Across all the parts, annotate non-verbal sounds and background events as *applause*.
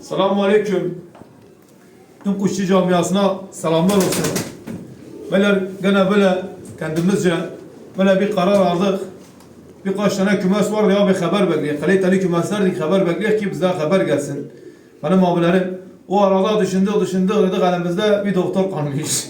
Selamun Aleyküm. Tüm kuşçu camiasına selamlar olsun. Beyler gene böyle kendimizce böyle bir karar aldık. Birkaç tane kümes var ya bir haber bekliyor. Kaliteli kümeslerdik haber bekliyor ki bize haber gelsin. Benim abilerim o arada düşündü düşündü dedik elimizde bir doktor kalmış.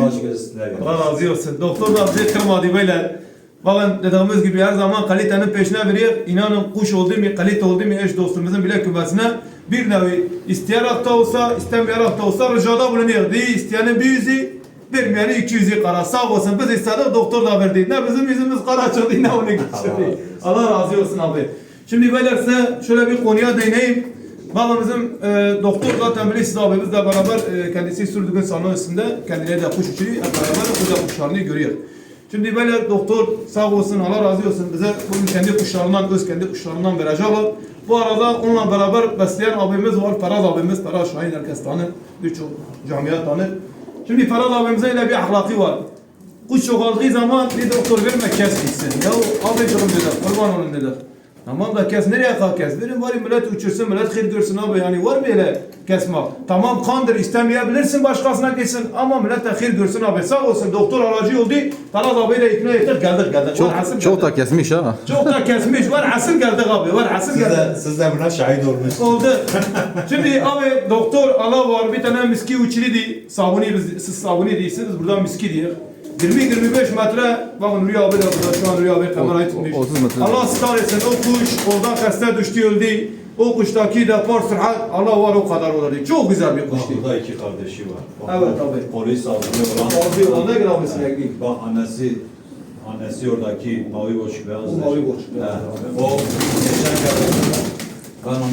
Baş gözüne. *laughs* Allah razı olsun. Doktor da bizi kırmadı böyle. Bakın dediğimiz gibi her zaman kalitenin peşine veriyor. İnanın kuş oldu mu, kalite oldu mu eş dostumuzun bile kümesine bir nevi isteyerek de olsa, istemeyerek de olsa ricada bulunuyor. Değil isteyenin bir yüzü, vermeyeni iki yüzü kara. Sağ olsun biz istedik doktor da verdi. Ne bizim yüzümüz kara çıktı ne onu geçirdi. Allah razı olsun abi. Şimdi beyler size şöyle bir konuya değineyim. Bakın bizim e, doktor zaten bilirsiniz abi bizle beraber e, kendisi sürdüğün salon üstünde kendileri de kuş uçuruyor. Hep beraber kuş kuşlarını görüyor. Şimdi böyle doktor sağ olsun Allah razı olsun bize bugün kendi kuşlarından öz kendi kuşlarından verecekler. Bu arada onunla beraber besleyen abimiz var. Ferhat abimiz, Ferhat Şahin herkes tanır. Birçok camia tanır. Şimdi Ferhat abimize öyle bir ahlaki var. Kuş çoğaldığı zaman bir doktor verme kes gitsin. Ya abicim dedi, kurban olun dedi. Tamam da kes nereye kalk kes? Verin bari millet uçursun, millet hayır görsün abi yani var mı öyle kesmek? Tamam kandır istemeyebilirsin başkasına gitsin ama millet de hayır görsün abi. Sağ olsun doktor aracı oldu. Ferhat abiyle ikna ettik geldik geldik. Çok Var, hasıl çok geldik. da kesmiş ha. Çok da kesmiş var hasıl geldik abi var hasıl Siz geldik. de, siz de buna şahit olmuş. Oldu. Şimdi abi doktor Allah var bir tane miski uçurdu. Sabuni biz siz sabuni değilsiniz buradan miski diyor. 20-25 metre bakın Rüya abi de burada şu an Rüya abi kamerayı tutmuş. 30 metre. Allah ısrar etsin o kuş oradan keste düştü öldü. O kuştaki depar sürat Allah var o kadar olurdu. Çok güzel bir Bak kuştu. burada iki kardeşi var. Bak, Evet, abi. Polis alıyor olan. Olan ne kadar mısın ekli? Bak annesi annesi oradaki mavi boşluk beyaz. O mavi boşluk beyaz. O geçen kere ben onu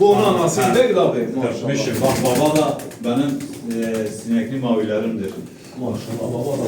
Bu onun anası kadar abi? Kırpmışım. Bak baba da benim e, sinekli mavilerimdir. Maşallah baba da.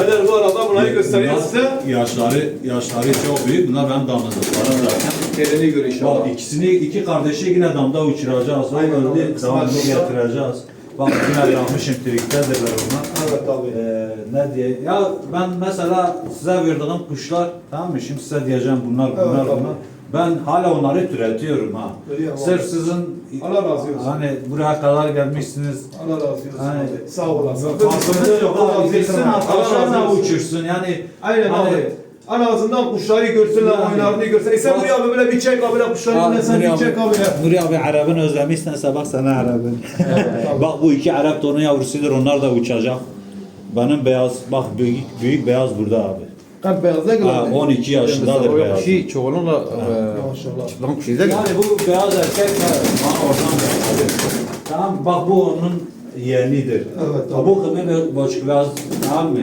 Beyler bu arada bunları göstereyim size. Yaşları, yaşları çok büyük. Bunlar benim damızlıklarım zaten. Terini gör inşallah. Bak ikisini, iki kardeşi yine damda uçuracağız. O Aynen öldü, öyle. damda getireceğiz. Bak yine *laughs* yapmışım triktedirler onlar. Evet abi. Ee, ne diye? Ya ben mesela size verdiğim kuşlar, tamam mı? Şimdi size diyeceğim bunlar, bunlar, Evet, bunlar. abi. Ben hala onları türetiyorum ha. Abi. Sırf sizin Allah razı olsun. hani buraya kadar gelmişsiniz. Allah razı olsun. Hani-. Sağ olasın. Aklınız yok. Allah razı olsun. uçursun. Yani Aynen hani- abi. En azından kuşları görsünler, Yani. oyunlarını görsünler. E sen buraya abi böyle bir çek abi, kuşları yine sen Nuri bir çek abi. ya. Nuri abi Arap'ın özlemişsense bak sana Arap'ın. *laughs* bak bu iki Arap da onun yavrusudur. Onlar da uçacak. Benim beyaz, bak büyük, büyük beyaz burada abi. Kalp beyaz ne Ha, 12 yaşındadır beyaz. Şey çoğalınla Maşallah. çıplan kuş izler. Yani bu beyaz erkek ha, oradan beyaz. Tamam bak bu onun yeğenidir. Evet, Ha, Bu kımı boşluk beyaz tamam mı?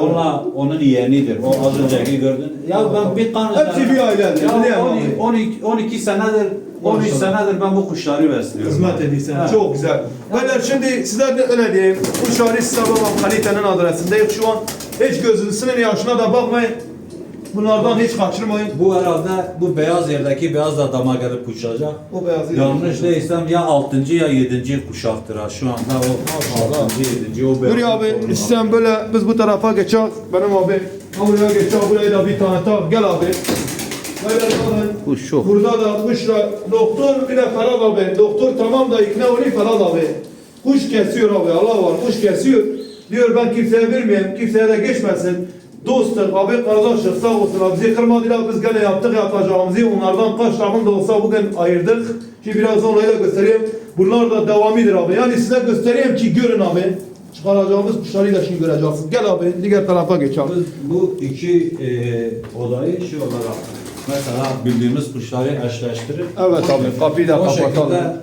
Onunla onun yeğenidir. O az önceki gördün. Ya ben bir kan Hepsi bir ailedir, Ya biliyorum 12, abi. 12, 12 senedir 13 Maşallah. senedir ben bu kuşları besliyorum. Hizmet ediyorsun. Ha. Çok güzel. Beyler şimdi size de öyle diyeyim. Kuşları size babam kalitenin adresindeyiz şu an. Hiç gözünüzün yaşına da bakmayın. Bunlardan hiç kaçırmayın. Bu herhalde bu beyaz yerdeki beyaz da dama gelip uçacak. O beyazı. Yanlış değilsem ya 6. ya 7. kuşaktır ha şu anda o 6. 7. o beyaz. Nuri abi sen böyle biz bu tarafa geçeceğiz. Benim abi. Ha buraya geçeceğiz. Buraya da bir tane tak. Gel abi. Kuş çok. Burada da kuşla doktor bir de Ferhat abi. Doktor tamam da ikna oluyor Ferhat abi. Kuş kesiyor abi Allah var kuş kesiyor. Diyor ben kimseye vermeyeyim. Kimseye de geçmesin. Dostum abi kardeşim sağ olsun. Bizi kırmadılar biz gene yaptık yapacağımızı. Onlardan kaç takım da olsa bugün ayırdık. Şimdi biraz onları da göstereyim. Bunlar da devamidir abi. Yani size göstereyim ki görün abi. Çıkaracağımız kuşları da şimdi göreceksiniz. Gel abi diğer tarafa geçelim. Biz bu iki e, odayı şu olarak mesela bildiğimiz kuşları eşleştirip Evet abi kapıyı da kapatalım. şekilde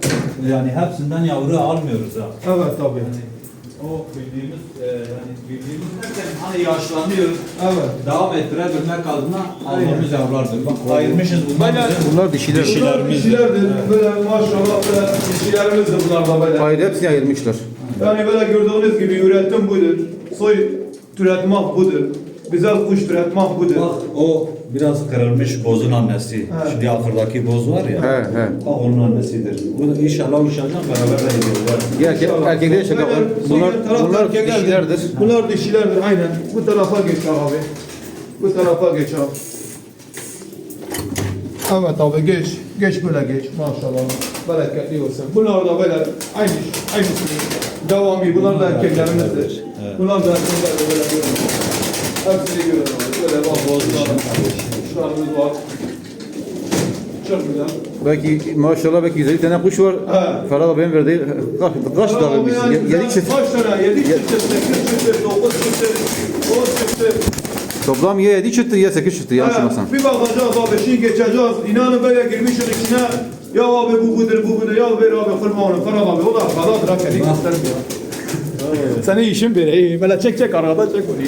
yani hepsinden yavru almıyoruz ha. Evet abi. Yani o bildiğimiz e, yani bildiğimiz derken hani yaşlanıyor. Evet. Devam ettirebilmek adına Aynen. aldığımız yavrulardır. Bak ayırmışız bunlar. Bunlar dişiler. Dişilerimiz- dişilerdir. Böyle maşallah böyle dişilerimiz de bunlar da böyle. Hayır hepsini ayırmışlar. Yani böyle gördüğünüz gibi üretim budur. Soy türetmek budur. Güzel kuş türetmek budur. Bak o biraz kırılmış bozun annesi. Evet. Şimdi ahırdaki boz var ya. He he. Bak onun annesidir. Bu da inşallah uçacak beraber de gidiyorlar. Erkek, erkekler şaka var. Bunlar, bunlar dişilerdir. Bunlar dişilerdir aynen. Bu tarafa geç abi. Bu tarafa geç abi. Evet abi geç. Geç böyle geç. Maşallah. Bereketli olsun. Bunlar da böyle aynı aynı devamı. Bunlar da erkeklerimizdir. Evet. Bunlar da erkekler böyle görüyor. Hepsini görüyor abi. Böyle bak bozlar. Kuşlarımız var. Çok güzel. Belki maşallah belki 150 tane kuş var. He. Ferhat abinin verdiği kaç, kaç tane biz? yani Ye- Yedi çift. Kaç tane? Yedi çıktı, sekiz çıktı, dokuz çıktı, on çıktı. Toplam ya 7 çıktı ya 8 çıktı yanlış Ha, olmasam. Bir bakacağız abi, şimdi geçeceğiz. İnanın böyle girmişiz içine. Ya abi bu budur, bu budur. Ya ver abi kırma onu, kırma abi. O da arkadadır ha, kendi göstermiyor. Senin işin bir iyi. Böyle çek çek arkada çek onu. *laughs*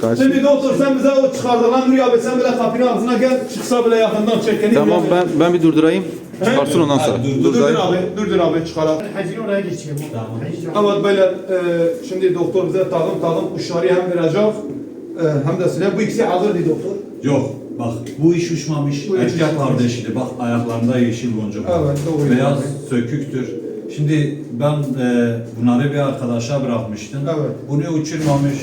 Kaç? Şimdi doktor sen bize o çıkardılan Nuri abi sen böyle kapının ağzına gel. Çıksa bile yakından çek. kendi Tamam ben ben bir durdurayım. Çıkarsın ondan sonra. Dur, Dur, dur abi, dur dur abi çıkaralım. Hacı oraya geçeyim. Tamam. Evet böyle e, şimdi doktor bize takım takım kuşları hem verecek e, hem de size bu ikisi hazır değil doktor. Yok bak bu iş uçmamış. Bu iş Erkek uçmamış. kardeşidir. Bak ayaklarında yeşil boncuk. var. Evet, doğru. Beyaz söküktür. Şimdi ben e, bunları bir arkadaşa bırakmıştım. Evet. Bunu uçurmamış.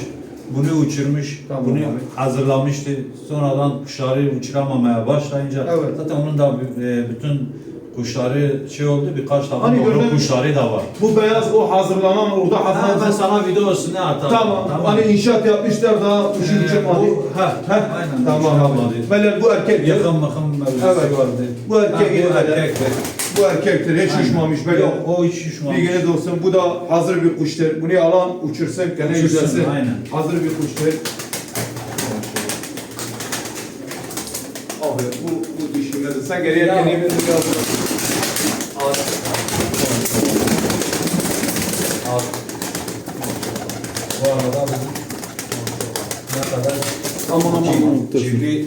Bunu uçurmuş. Tamam bunu abi. hazırlamıştı. Sonradan kuşları uçuramamaya başlayınca Evet. zaten onun da e, bütün kuşları şey oldu. Birkaç tane Hani doğru kuşları da var. Bu beyaz o hazırlanan orada Ha, ben hazırlanan. sana videosunu atarım. Tamam. Hani inşaat yapmışlar daha kuşun Ee, uçurmadı. bu- ha, aynen, Tamam uçuramadı. abi. Böyle bu erkek. Yakın mevzusu Evet. vardı. Bu erkek Ha, bu böyle. erkektir. Bu erkektir. Hiç Aynen. uçmamış böyle. Yok, o hiç uçmamış. Bilginiz olsun. Bu da hazır bir kuştur. Bunu alan uçursun. Gene Uçursun, güzelsin. aynen. Hazır bir kuştur. Abi bu, bu düşünmedi. Sen geriye kendini bir yazın. At. Bu arada bizim ne kadar Aman aman aman. çiv- çivri,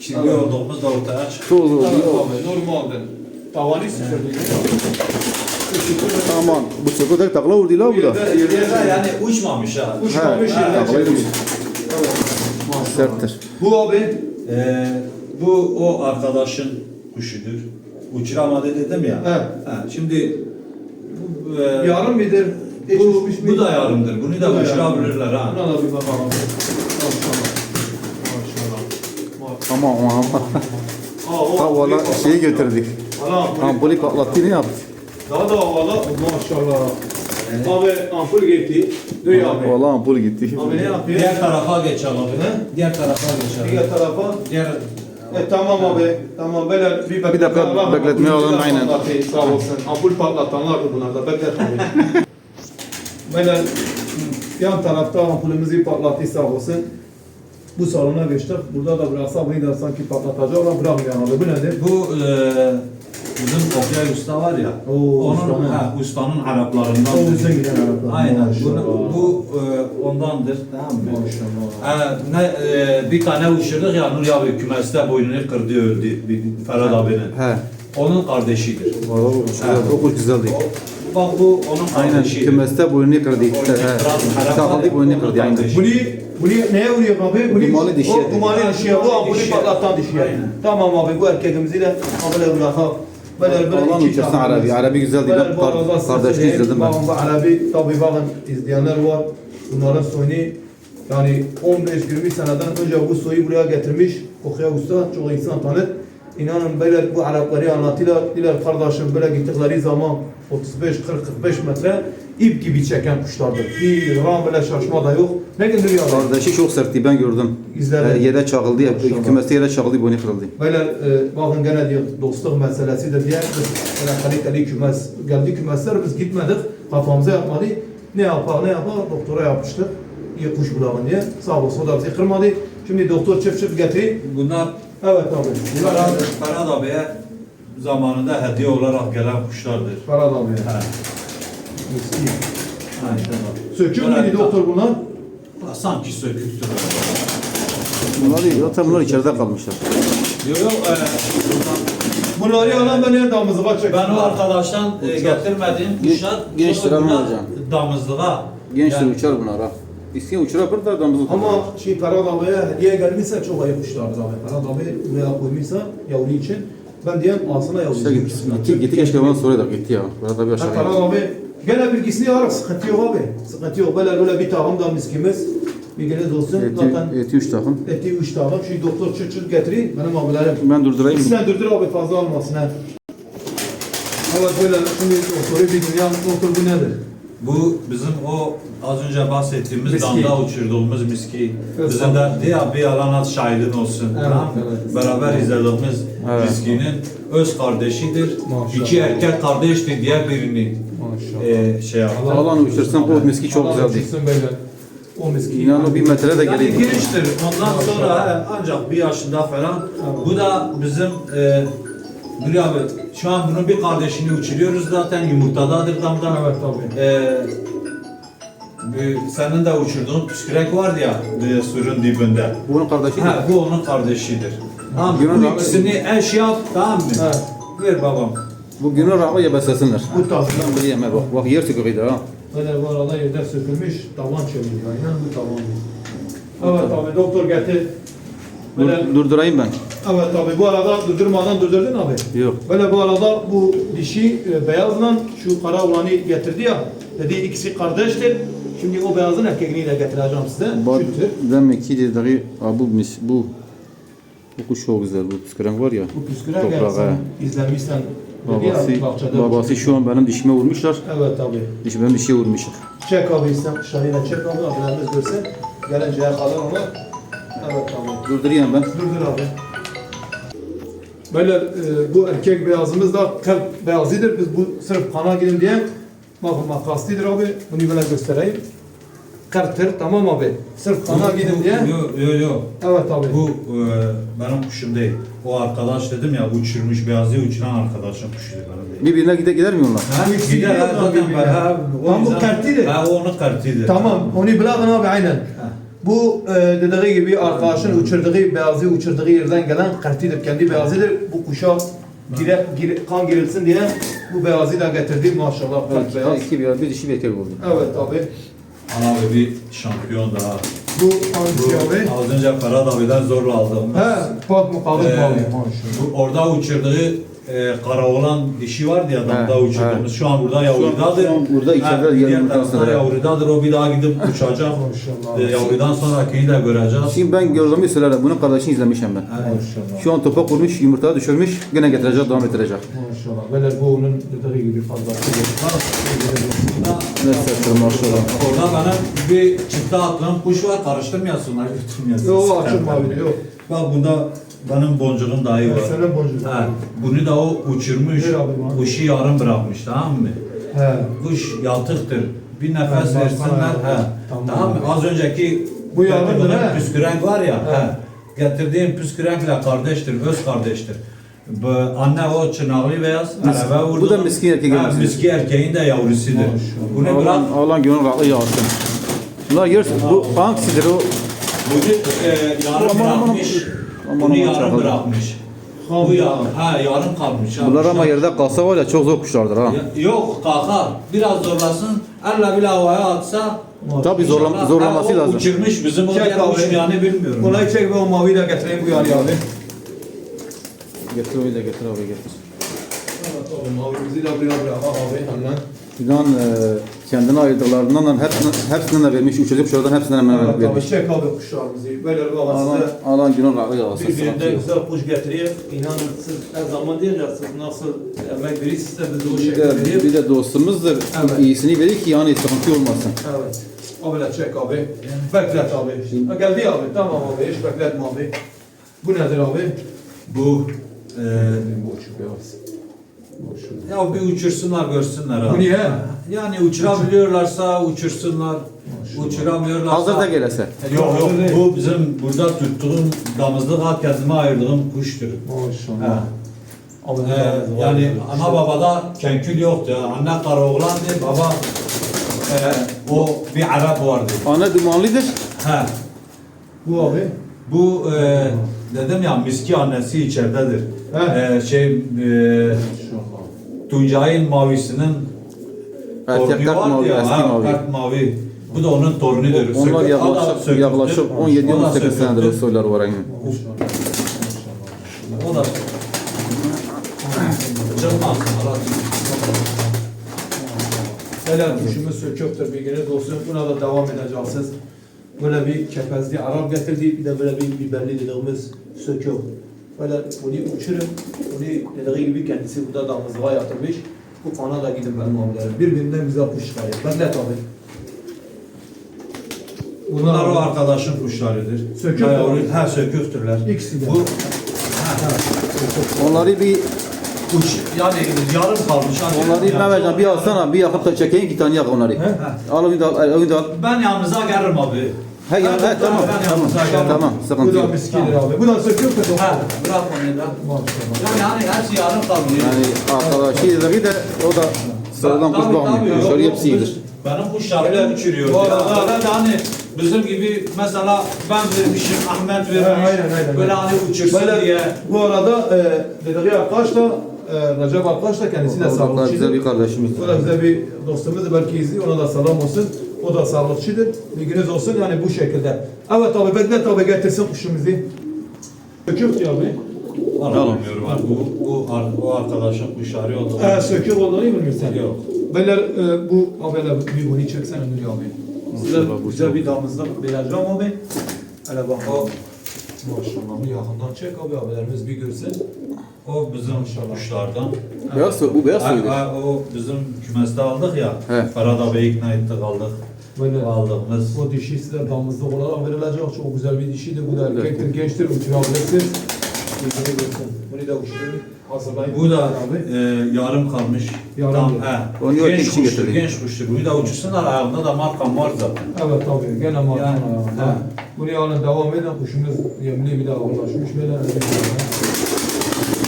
çivri olduğumuz da ortaya abi normaldir. Tavanı sıfır. Aman bu da takla vurdu la bu da. Yerde, yani uçmamış ha. Uçmamış yerden çekmiş. Serttir. Bu abi Ee, bu o arkadaşın kuşudur. Uçuramadı dedim ya. Evet. Ha, şimdi bu, e, yarım mıdır? bu, bu midir? da yarımdır. Bunu Bu da uçurabilirler ha. Buna da bir bakalım. Maşallah. Maşallah. Ha valla ampulü şeyi patlattı. Valla ampulü patlattı ne yaptı? Daha da havalı. Maşallah. Abi ampul gitti. Duy abi. Valla ampul gitti. Abi ne yapıyor? Diğer tarafa geçelim abi. He? Diğer tarafa geçelim. Diğer tarafa. Diğer E tamam abi. Tamam böyle bir, Bir dakika bekletmeye alın, aynen. Sağ olsun. Ampul patlatanlar da bunlar da beklet abi. *laughs* böyle yan tarafta ampulümüzü patlattı sağ olsun. Bu salona geçtik. Burada da bıraksa bunu da sanki patlatacak ama bırakmıyor abi. Bu nedir? bu e, bizim Okyay Usta var ya. Oo, onun ustanın. ha, ustanın Araplarından. O uzun giden araba. Aynen. Maşallah. Bunu, bu e, ondandır. Tamam mı? Maşallah. Ha, ne, e, bir tane uçurduk ya Nuri abi kümeste boynunu kırdı öldü. Bir, Ferhat abinin. He. Onun kardeşidir. Valla o güzel. O kuş güzeldi. O, bak bu onun Aynen kardeşidir. kümeste boynunu kırdı. He. Sakallı boynunu kırdı aynen. Bunu, bunu neye vuruyor abi? Bunu, Dumanlı dişiye O dedi. dumanlı dişiye. Bu ampulü Dişiye. patlatan dişiye. Aynen. Tamam abi bu erkeğimizi de böyle bırakalım. İki uçursun tane. Arabi. Arabi güzel değil. Böyle Ben bu arada kar- size kardeşliği söyleyeyim. izledim ben. Arabi tabi bakın izleyenler var. Bunların soyunu yani 15-20 seneden önce bu soyu buraya getirmiş. Okuya Usta çok insan tanır. İnanın böyle bu Arapları anlatıyorlar. Diler kardeşim böyle gittikleri zaman 35-40-45 metre ip gibi çeken kuşlardır. Bir gram böyle şaşma da yok. Ne gündür ya? Kardeşi çok sertti ben gördüm. İzledim. He, yere çakıldı. Kümeste yere çakıldı boynu kırıldı. Böyle e, bakın gene diyor dostluk meselesi de diye biz böyle kaliteli kümes geldi kümesler biz gitmedik kafamıza yapmadı. Ne yapar ne yapar doktora yapmıştık. İyi kuş bulalım diye. Sağ olsun o da bizi kırmadı. Şimdi doktor çift çift getirip Bunlar evet abi. Bunlar Ferhat, abi. Ferhat abiye zamanında hediye olarak gelen kuşlardır. Ferhat abi. Ha. Miski. Aynen abi. Sökük müydü doktor bunlar? Ha, Sanki söküktür. Bunlar değil. Zaten bunlar içeride kalmışlar. Yok yok. E, Bunları alan ben nerede damızlığa çektim. ben o arkadaştan e, getirmediğim kuşlar gençtir ama hocam. damızlığa. Gençler Yani- uçar bunlar ha. İsteyen uçurabilir de adamımızı Ama şey Ferhat abiye hediye gelmişse çok ayıp kuşlardır abi. Ferhat abi buraya koymuşsa yavru için. Ben diyeyim alsana yavru. İşte gitti, gitti, gitti keşke bana soruyor da gitti ya. Bir Ha, aşağıya. Ferhat abi gene bilgisini alarak sıkıntı yok abi. Sıkıntı yok. Böyle böyle bir takım da miskimiz. Bilginiz olsun. Eti, Zaten eti üç takım. eti üç tane. Şu doktor çıt çıt getireyim. Benim abilerim. Ben durdurayım mı? İkisinden durdur abi fazla olmasın ha. Evet böyle şimdi doktoru bir dünya doktor bu nedir? Bu bizim o az önce bahsettiğimiz Miski. damda uçurduğumuz miski. Evet. Bizim de diye bir yalan şahidin olsun. Evet, tamam mı? evet. Beraber izlediğimiz Evet. miskinin öz kardeşidir. Maşallah. İki erkek kardeştir diğer birini Maşallah. e, şey yaptı. Allah uçursun o miski çok uçursun böyle. O miski. İnan o bir metre de Yani geleydi. giriştir. Ondan sonra he, ancak bir yaşında falan. Bu da bizim e, Gül abi şu an bunun bir kardeşini uçuruyoruz zaten yumurtadadır damda. Evet tabii. E, bir- senin de uçurduğun püskürek vardı ya e, suyun dibinde. Bunun kardeşi Ha, bu onun kardeşidir. Tamam mı? Yunus Bu abi- ikisini eş yap tamam mı? Evet. Ver babam. Bu günün rahmi yebeslesinler. Bu tarzda. Ben bileyim bak. Bak yer sıkıydı ha. Böyle bu arada yerden sökülmüş tavan çeviriyor. Yani bu tavan. Evet abi doktor getir. Böyle, Dur, durdurayım ben. Evet abi bu arada durdurmadan durdurdun abi. Yok. Böyle bu arada bu dişi e, beyazla şu kara olanı getirdi ya. Dedi ikisi kardeştir. Şimdi o beyazın erkeğini de getireceğim size. Şu tür. demek ki dediği ha, bu mis bu bu kuş çok güzel bu püsküren var ya. Bu püsküre Toprağa. İzlemişsen. dedi ya, Babası, bahçede babası şu an benim dişime vurmuşlar. Evet abi. Diş benim dişe vurmuşlar. Çek abi sen kuşlarıyla çek abi. Abilerimiz görsün. Gelince yakalar ona. Evet abi. Durdurayım ben. Durdur abi. Böyle e, bu erkek beyazımız da kalp beyazıdır. Biz bu sırf kana gidin diye bakın makaslıdır abi. Bunu böyle göstereyim. Kırtır tamam abi. Sırf kana gidin diye. Yok yok yok. Evet abi. Bu e, benim kuşum değil. O arkadaş dedim ya uçurmuş beyazı uçuran arkadaşım kuşuydu benim değil. Birbirine gide gider mi onlar? Ha, gider ha, zaten ben- ha, o bu kartidir. Ha o onun kartidir. Tamam. Onu biladın abi aynen. Bu e, dediği gibi arkadaşın uçurduğu, beyazı uçurduğu yerden gelen kartidir. Kendi beyazıdır. Bu kuşa gire, gire- kan girilsin diye bu beyazı da getirdi maşallah. Kalp beyaz. İki bir, bir dişi bir erkek oldu. Evet abi. Ana abi bir şampiyon daha. Bu hangisi abi? az önce Ferhat abiden zorla aldım. He, Fuat Mukabil Ee, abi. bu orada uçurduğu e, kara olan dişi vardı ya damda He, uçurduğumuz. Şu an burada yavrudadır. şu an burada içeride da. yavrudadır. O bir daha gidip *laughs* uçacak. E, yavrudan sonrakini de göreceğiz. Şimdi ben gördüğümü söylerim. Bunun kardeşini izlemişim ben. Maşallah. Şu an topak vurmuş, yumurtaya düşürmüş. Gene getirecek, devam ettirecek. Maşallah. Böyle bu onun dediği gibi fazlasıdır. Ne sestir maşallah. Orada benim bir çifte attığım kuş var. Karıştırmayasınlar, götürmeyesin. Yok açık mavi yok. Bak bunda benim boncuğum dahi var. Senin boncuğun. Ha, bunu da o uçurmuş, Ver abi bana. kuşu yarım bırakmış tamam mı? He. Kuş yatıktır. Bir nefes Ben versinler. He. Tamam. Tamam. mı? Az önceki Bu yarımdır, getirdiğim he? püskürenk var ya. He. He. Getirdiğim püskürenkle kardeştir, öz kardeştir. Bu anne o çınarlı beyaz, Mis- araba vurdu. bu da miskin erkek Ha, yavrusudur. Miskin erkeğin de yavrusudur. Bunu bırak. Ağlan, ağlan gönül rahatlığı yağsın. Bunlar yer, bu hangisidir o? Bunu e, yarım Aman, aman, bırakmış. Aman, Bunu aman, yarım çakal. bırakmış. Bu ya, ha yarım kalmış. ha. Bunlar ama yerde kalsa var ya çok zor kuşlardır ha. Ya- Yok kalkar. Biraz zorlasın. Elle bile havaya atsa. Tabii zorlam inşallah- zorlaması Ha, o lazım. Uçurmuş bizim o Çek diğer abi. uçmayanı bilmiyorum. Kolayı çek ve o maviyi de getireyim bu yani abi. Getir öyle getir abi getir. Evet abi mavimizi de buraya bırak abi hemen. Fidan e, kendine ayırdıklarından da hepsinden, hepsinden de vermiş. Uçurup şuradan hepsinden hemen Evet vermiş. çek abi kuşlarımızı. Böyle bir baba Ağlan, size ağlan gönül rahatlığı yağsın. birbirinden sıkıntı yok. güzel kuş getiriyor. İnanın siz her zaman değil ya siz nasıl emek verirsiniz de biz o Bir şekilde de, veriyor. bir de dostumuzdur. Evet. İyisini verir ki yani sıkıntı olmasın. Evet. Abiyle çek abi. Beklet abi. Ha, geldi abi. Tamam abi. Hiç bekletme abi. Bu nedir abi? Bu e, Boşu beyaz. Ya bir uçursunlar görsünler abi. Niye? Yani uçurabiliyorlarsa uçursunlar. Uçuramıyorlarsa. Hazır da gelese. Yok yok bu bizim burada tuttuğum damızlık kendime ayırdığım kuştur. Maşallah. Abi, Ee, yani ana babada kenkül yoktu. Anne kara oğlandı, baba e, o bir Arap vardı. Ana dumanlıdır. He. Bu abi. Bu e, dedim ya miski annesi içeridedir. He. E, şey e. Tuncay'ın mavisinin Erkek kart mavi, ya, eski mavi. kart mavi. Bu da onun torunudur. Onlar yaklaşık, yaklaşık O da 17-18 senedir o soylar var aynı. O da Cılmaz. Helal kuşumuz söküktür bilginiz olsun. Buna da devam edeceksiniz. Böyle bir kepezli Arap getirdi. Bir de böyle bir biberli dediğimiz söküyor. Böyle bunu uçurun. Bunu dediği gibi kendisi burada damızlığa yatırmış. Bu kana da gidin benim abilerim. Birbirinden güzel kuş çıkarıyor. Ben de tabii. Bunlar o arkadaşın kuşlarıdır. Sökük mü? Ha söküktürler. İkisi de. Bu Onları bir kuş yani yarım kalmış. Hani onları yani- Mehmetcan bir alsana bir yakıp da çekeyim iki tane yak onları. He? Al onu da al, al onu da al. Ben yanınıza gelirim abi. He, ya, Ben- tamam, tamam, yanınıza gelirim. tamam, Bu sıkıntı da yok. miskidir abi. Bu da söküyor mu? Ha, bırak onu da. Yani hani hepsi yarım kalıyor. Yani arkadaşı dediği de o da sıradan kuş bakmıyor. yok, hepsi iyidir. Benim kuşlarıyla uçuruyor. Bu arada- hani bizim gibi mesela ben vermişim, Ahmet vermiş. aynen, aynen. Böyle hani uçursun diye. bu arada e, dediği arkadaş da e, Recep arkadaş da kendisi de O da güzel bir kardeşimiz. O da bize bir dostumuz belki izliyor. Ona da selam olsun. O da sağlıkçıdır. Bilginiz olsun yani bu şekilde. Evet abi bekle tabi getirsin kuşumuzu. Sökük diyor abi. Bilmiyorum abi. Bu, bu, bu arkadaşın kuşları oldu. Ee, sökük olduğunu bilmiyorsun. Yok. Beyler e, bu abiyle bir bunu çeksen Ömür abi. Size güzel bir damızlık vereceğim abi. Hele bak o. Maşallah bu yakından çek abi abilerimiz bir görsün. O bizim kuşlardan. Beyaz bu beyaz ha, o bizim kümeste aldık ya. He. Ferhat Bey'i ikna ettik aldık. Böyle Aldığımız. o dişi size damızlık olarak verilecek. Çok güzel bir dişidir. Bu da erkektir, gençtir. Uçurabilirsiniz. Bunu da uçurayım. Hazırlayın. Bu da abi. e, yarım kalmış. Yarım Tam, he. Onu yok, genç için kuştur, getirdik. genç kuştur. Bunu da uçursunlar ayağında da markam var zaten. Evet tabii. Gene markan Yani, ayağında. Bunu yani devam eden kuşumuz yemli bir daha ulaşmış. Böyle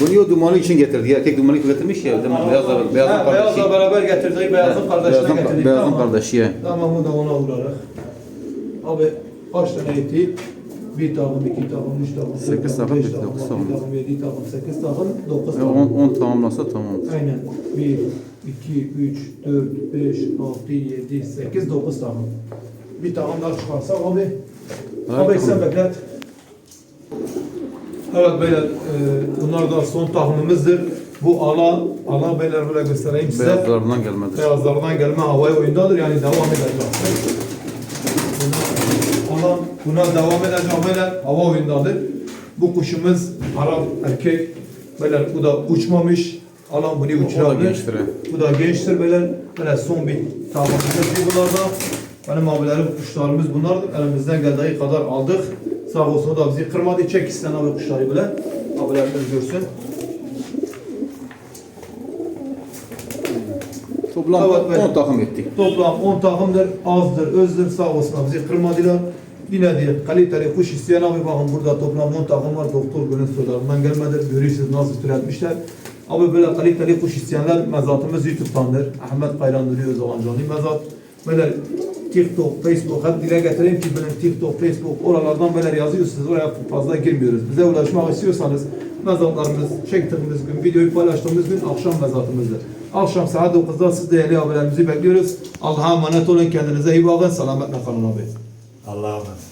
Bunu o dumanı için getirdi. Erkek dumanı getirmiş ya. Mi? Beyazla, beyazın Ha, Beyazla kardeşi. beraber getirdik. Beyazın kardeşine Beyazın, getirdik. beyazın Tamam. kardeşi ya. Tamam bu da ona uğrarak. Abi kaç tane etti? Bir takım, iki takım, üç takım, Sekiz takım, beş takım, dokuz takım. takım, yedi takım, sekiz takım, dokuz E, takım. 10 tamamlasa tamam. Aynen. Bir, iki, üç, dört, beş, altı, yedi, sekiz, dokuz takım. Bir takım daha çıkarsak abi. Abi sen tamam. beklet. Evet beyler, e, bunlar da son takımımızdır. Bu ala, ala beyler böyle göstereyim size. Beyazlarından gelmedir. Beyazlardan gelme havai oyundadır yani devam edecek. Ona buna devam edecek beyler hava oyundadır. Bu kuşumuz Arap erkek beyler bu da uçmamış. Alan bunu O da uçurabilir. gençtir. Bu da gençtir beyler. Böyle son bir tamamımız bunlarda. Benim abilerim kuşlarımız bunlardır. Elimizden geldiği kadar aldık. Sağ olsun o da bizi kırmadı. Çek isten abi kuşları bile. Abilerimiz görsün. Toplam Evet, evet. 10 takım ettik. Toplam 10 takımdır, azdır, özdür, sağ olsunlar bizi kırmadılar. Yine diye kaliteli kuş isteyen abi bakın burada toplam 10 takım var. Doktor günün sorularından gelmedi. Görüyorsunuz nasıl türetmişler. Abi böyle kaliteli kuş isteyenler mezatımız YouTube'dandır. Ahmet Kayran Nuri Özalancani mezat. Böyle TikTok, Facebook hep dile getireyim ki benim TikTok, Facebook oralardan böyle yazıyorsunuz. Oraya fazla girmiyoruz. Bize ulaşmak istiyorsanız mezatlarımız çektiğimiz gün, videoyu paylaştığımız gün akşam mezatımızdır. Akşam saat 9'da siz değerli abilerimizi bekliyoruz. Allah'a emanet olun. Kendinize iyi bakın. Selametle kalın abi. Allah'a emanet.